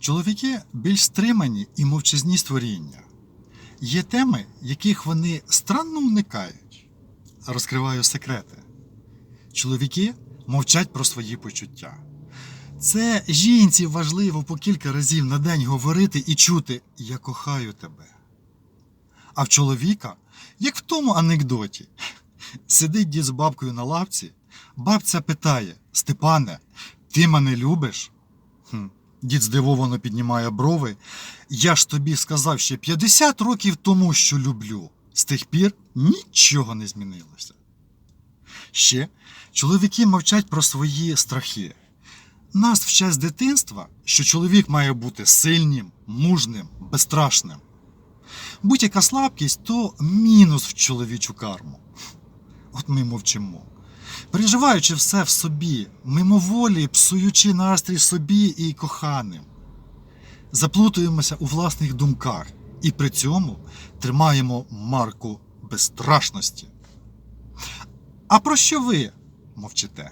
Чоловіки більш стримані і мовчазні створіння. Є теми, яких вони странно уникають. Розкриваю секрети. Чоловіки мовчать про свої почуття. Це жінці важливо по кілька разів на день говорити і чути Я кохаю тебе. А в чоловіка, як в тому анекдоті, сидить дід з бабкою на лавці, бабця питає: Степане, ти мене любиш? Хм. Дід здивовано піднімає брови. Я ж тобі сказав ще 50 років тому, що люблю. З тих пір нічого не змінилося. Ще чоловіки мовчать про свої страхи. Нас вчать з дитинства, що чоловік має бути сильним, мужним, безстрашним. Будь-яка слабкість то мінус в чоловічу карму. От ми мовчимо. Переживаючи все в собі, мимоволі псуючи настрій собі і коханим. Заплутуємося у власних думках і при цьому тримаємо марку безстрашності. А про що ви мовчите?